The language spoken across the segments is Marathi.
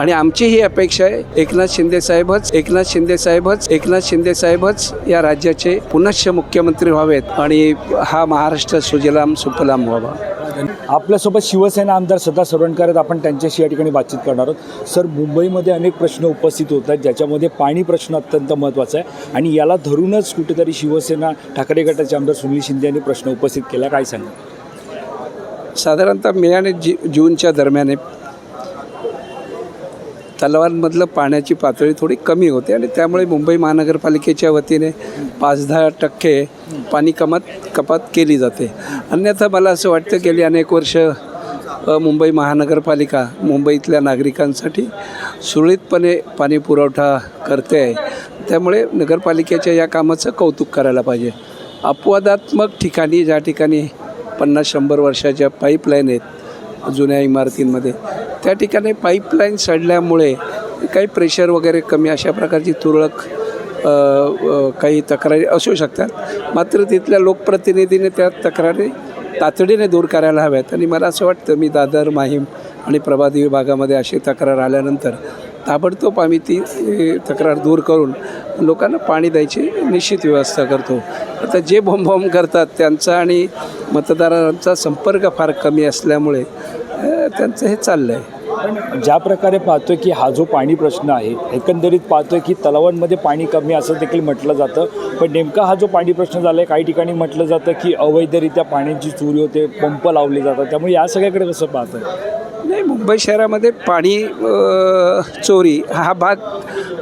आणि आमची ही अपेक्षा आहे एकनाथ शिंदे साहेबच एकनाथ शिंदे साहेबच एकनाथ शिंदे साहेबच या राज्याचे पुनश्च मुख्यमंत्री व्हावेत आणि हा महाराष्ट्र सुजलाम सुफलाम व्हावा. आपल्यासोबत शिवसेना आमदार सदा सरवणकर आहेत. आपण त्यांच्याशी या ठिकाणी बातचीत करणार आहोत. सर मुंबईमध्ये अनेक प्रश्न उपस्थित होत आहेत ज्याच्यामध्ये पाणी प्रश्न अत्यंत महत्त्वाचा आहे आणि याला धरूनच कुठेतरी शिवसेना ठाकरे गटाचे आमदार सुनील शिंदे यांनी प्रश्न उपस्थित केला. काय सांगा साधारणतः मे आणि जी जूनच्या दरम्यान तलावांमधलं पाण्याची पातळी थोडी कमी होते आणि त्यामुळे मुंबई महानगरपालिकेच्या वतीने पाच दहा टक्के पाणी कमात कपात केली जाते. अन्यथा मला असं वाटतं गेली अनेक वर्ष मुंबई महानगरपालिका मुंबईतल्या नागरिकांसाठी सुरळीतपणे पाणी पुरवठा करते आहे. त्यामुळे नगरपालिकेच्या या कामाचं कौतुक करायला पाहिजे. अपवादात्मक ठिकाणी ज्या ठिकाणी पन्नास शंभर वर्षाच्या पाईपलाईन आहेत जुन्या इमारतींमध्ये. त्या ठिकाणी पाईपलाईन सडल्यामुळे काही प्रेशर वगैरे कमी अशा प्रकारची तुरळक काही तक्रारी असू शकतात. मात्र तिथल्या लोकप्रतिनिधीने त्या तक्रारी तातडीने दूर करायला हव्यात. आणि मला असं वाटतं मी दादर माहीम आणि प्रभादी विभागामध्ये अशी तक्रार आल्यानंतर ताबडतोब आम्ही ती तक्रार दूर करून लोकांना पाणी द्यायची निश्चित व्यवस्था करतो. आता जे बॉम्ब करतात त्यांचा आणि मतदारांचा संपर्क फार कमी असल्यामुळे त्यांचं हे चाललं आहे पण ज्या प्रकारे पाहतोय की हा जो पाणी प्रश्न आहे एकंदरीत पाहतोय की तलावांमध्ये पाणी कमी असं देखील म्हटलं जातं. पण नेमका हा जो पाणी प्रश्न झाला आहे काही ठिकाणी म्हटलं जातं की अवैधरित्या पाण्याची चोरी होते पंप लावले जातात. त्यामुळे या सगळ्याकडे कसं पाहतं नाही मुंबई शहरामध्ये पाणी चोरी हा भाग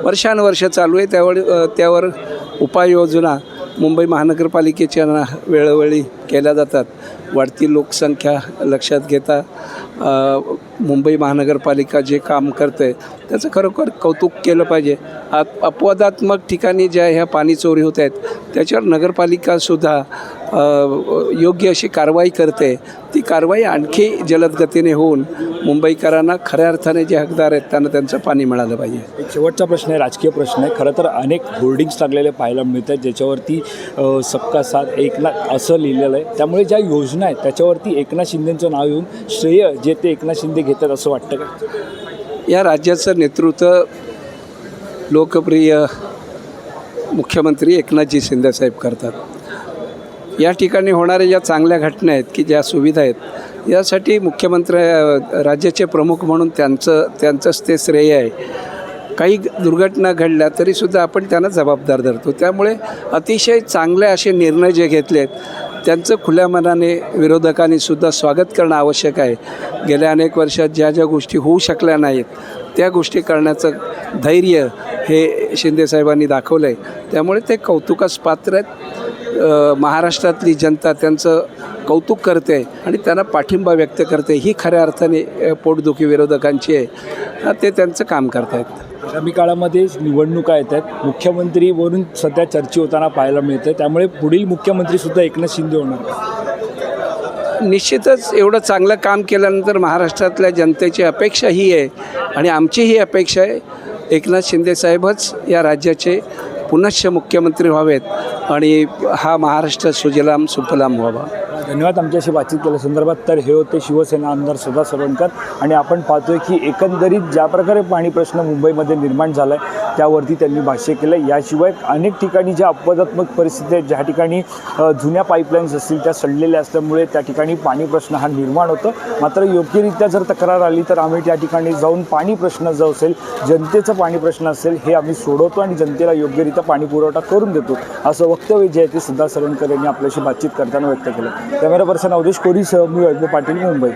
वर्षानुवर्ष चालू आहे. त्यावर त्यावर उपाययोजना मुंबई महानगरपालिकेच्या वेळोवेळी केल्या जातात. वाढती लोकसंख्या लक्षात घेता मुंबई महानगरपालिका जे काम करतं आहे त्याचं खरोखर कौतुक केलं पाहिजे. आप अपवादात्मक ठिकाणी ज्या ह्या पाणी चोरी होत आहेत त्याच्यावर नगरपालिकासुद्धा योग्य अशी कारवाई करते. ती कारवाई आणखी जलद गतीने होऊन मुंबईकरांना खऱ्या अर्थाने जे हकदार आहेत त्यांना त्यांचं पाणी मिळालं पाहिजे. एक शेवटचा प्रश्न आहे राजकीय प्रश्न आहे. खरं तर अनेक होर्डिंग्स लागलेले पाहायला मिळतात ज्याच्यावरती सबका साथ एकनाथ असं लिहिलेलं आहे. त्यामुळे ज्या योजना आहेत त्याच्यावरती एकनाथ शिंदेचं नाव येऊन श्रेय जे ते एकनाथ शिंदे घेतात असं वाटतं का? या राज्याचं नेतृत्व लोकप्रिय मुख्यमंत्री एकनाथजी शिंदेसाहेब करतात. या ठिकाणी होणाऱ्या ज्या चांगल्या घटना आहेत की ज्या सुविधा आहेत यासाठी मुख्यमंत्री राज्याचे प्रमुख म्हणून त्यांचं त्यांचंच ते श्रेय आहे. काही दुर्घटना घडल्या तरीसुद्धा आपण त्यांना जबाबदार धरतो. त्यामुळे अतिशय चांगले असे निर्णय जे घेतलेत त्यांचं खुल्या मनाने विरोधकांनी सुद्धा स्वागत करणं आवश्यक आहे. गेल्या अनेक वर्षात ज्या ज्या गोष्टी होऊ शकल्या नाहीत त्या गोष्टी करण्याचं धैर्य हे शिंदेसाहेबांनी दाखवलं आहे त्यामुळे ते कौतुकास पात्र आहेत. महाराष्ट्रातली जनता त्यांचं कौतुक करते आणि त्यांना पाठिंबा व्यक्त करते. ही खऱ्या अर्थाने पोटदुखी विरोधकांची आहे. ते त्यांचं काम करतायत. आगामी काळामध्ये निवडणुका येत आहेत मुख्यमंत्रीवरून सध्या चर्चा होताना पाहायला मिळते त्यामुळे पुढील मुख्यमंत्रीसुद्धा एकनाथ शिंदे होणार निश्चितच एवढं चांगलं काम केल्यानंतर महाराष्ट्रातल्या जनतेची अपेक्षा ही आहे आणि आमची ही अपेक्षा आहे एकनाथ शिंदे साहेबच या राज्याचे पुनश्च मुख्यमंत्री व्हावेत. आणि हा महाराष्ट्र सुजलाम सुफलाम व्हावा. धन्यवाद आमच्याशी बातचीत केल्या संदर्भात. तर हे होते शिवसेना आमदार सुधा सरवणकर आणि आपण पाहतोय की एकंदरीत ज्या प्रकारे पाणी प्रश्न मुंबईमध्ये निर्माण झाला आहे त्यावरती त्यांनी भाष्य केलं. याशिवाय अनेक ठिकाणी ज्या अपवादात्मक परिस्थिती आहेत ज्या ठिकाणी जुन्या पाईपलाईन्स असतील त्या सडलेल्या असल्यामुळे त्या ठिकाणी पाणी प्रश्न हा निर्माण होतो. मात्र योग्यरित्या जर तक्रार आली तर आम्ही त्या ठिकाणी जाऊन पाणी प्रश्न जो असेल जनतेचा पाणी प्रश्न असेल हे आम्ही सोडवतो आणि जनतेला योग्यरित्या पाणी पुरवठा करून देतो. असं वक्तव्य जे आहे ते सिद्धार्थ सरणकर यांनी आपल्याशी बातचीत करताना व्यक्त केलं. कॅमेरा पर्सन अवधेश कोरीसह मी वैभव पाटील मुंबई.